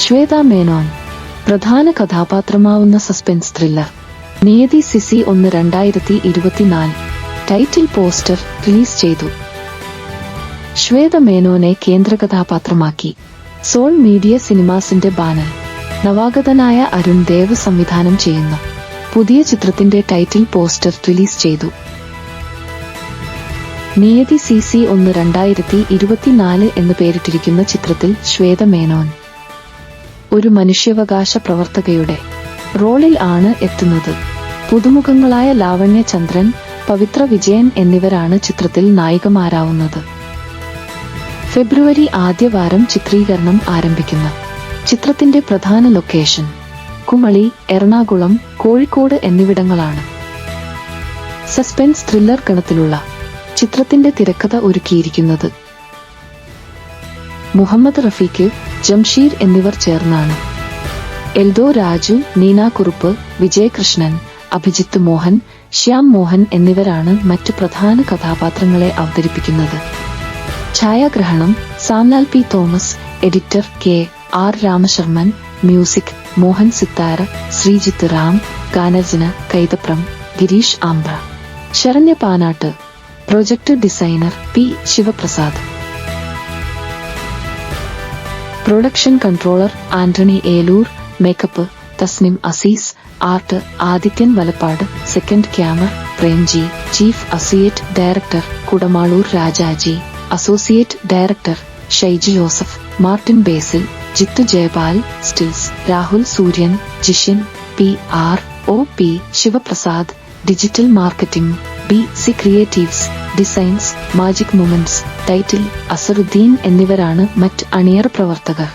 ശ്വേത മേനോൻ പ്രധാന കഥാപാത്രമാവുന്ന suspense thriller. Niyathi CC ഒന്ന് രണ്ടായിരത്തി ഇരുപത്തിനാല് ടൈറ്റിൽ പോസ്റ്റർ റിലീസ് ചെയ്തു. ശ്വേത മേനോനെ കേന്ദ്ര കഥാപാത്രമാക്കി. സോൾ മീഡിയ സിനിമാസിന്റെ ബാനർ. നവാഗതനായ അരുൺ ദേവ് സംവിധാനം ചെയ്യുന്നു. പുതിയ ചിത്രത്തിന്റെ ടൈറ്റിൽ പോസ്റ്റർ റിലീസ് ചെയ്തു. നിയതി സി സി ഒന്ന് രണ്ടായിരത്തി ഇരുപത്തിനാല് എന്ന് പേരിട്ടിരിക്കുന്ന ചിത്രത്തിൽ ശ്വേത മേനോൻ ഒരു മനുഷ്യാവകാശ പ്രവർത്തകയുടെ റോളിൽ ആണ് എത്തുന്നത്. പുതുമുഖങ്ങളായ ലാവണ്യ ചന്ദ്രൻ പവിത്ര വിജയൻ എന്നിവരാണ് ചിത്രത്തിൽ നായികമാരാവുന്നത്. ഫെബ്രുവരി ആദ്യവാരം ചിത്രീകരണം ആരംഭിക്കുന്ന ചിത്രത്തിന്റെ പ്രധാന ലൊക്കേഷൻ കുമളി എറണാകുളം കോഴിക്കോട് എന്നിവിടങ്ങളാണ്. സസ്പെൻസ് ത്രില്ലർ ഗണത്തിലുള്ള ചിത്രത്തിന്റെ തിരക്കഥ ഒരുക്കിയിരിക്കുന്നത് മുഹമ്മദ് റഫീഖ് ജംഷീർ എന്നിവർ ചേർന്നാണ്. എൽദോ രാജു നീന കുറുപ്പ് വിജയകൃഷ്ണൻ അഭിജിത്ത് മോഹൻ ശ്യാം മോഹൻ എന്നിവരാണ് മറ്റു പ്രധാന കഥാപാത്രങ്ങളെ അവതരിപ്പിക്കുന്നത്. ഛായാഗ്രഹണം Samlal P Thomas editor K R Ramasharman music Mohan Sithara Sreejith Ram ഗാനരചന Kaithapram Girish Ambra. Saranya Panattu project designer P Sivaprasad. Production controller Antony Eloor makeup Tasnim Azeez art Adityan Valappad second camera Premji chief associate director Kudamaloor Rajaji associate director Shaiji Joseph Martin Basil Jithu Jayapal stills Rahul Sooryan Jishin P R O P Sivaprasad digital marketing. B C creatives designs magic moments title Azharuddin എന്നിവരാണ് മറ്റ് അണിയർ പ്രവർത്തകർ.